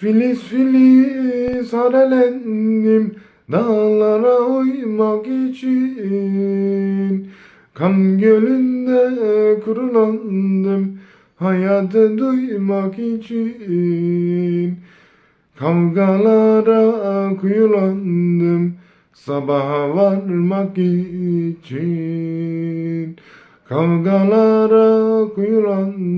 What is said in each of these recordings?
Filiz filiz harelendim dağlara uymak için. Kan gölünde kurulandım hayatı duymak için. Kavgalara kuyulandım sabaha varmak için. Kavgalara kuyulandım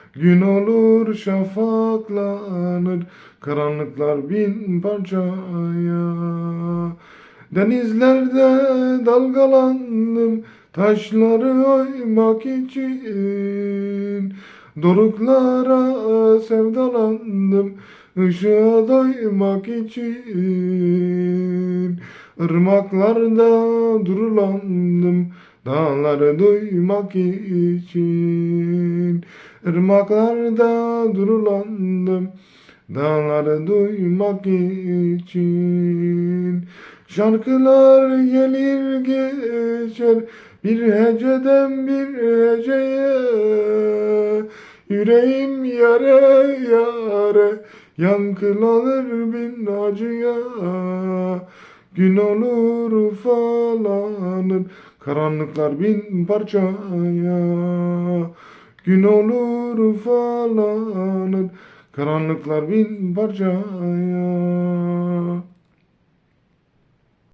Gün olur şafaklanır karanlıklar bin parçaya. Denizlerde dalgalandım taşları oymak için. Doruklara sevdalandım ışığa doymak için. Irmaklarda durulandım dağları duymak için Irmaklarda durulandım dağları duymak için. Şarkılar gelir geçer bir heceden bir heceye. Yüreğim yare yare yankılanır bin acıya. Gün olur ufalanır karanlıklar bin parçaya Gün olur ufalanır karanlıklar bin parçaya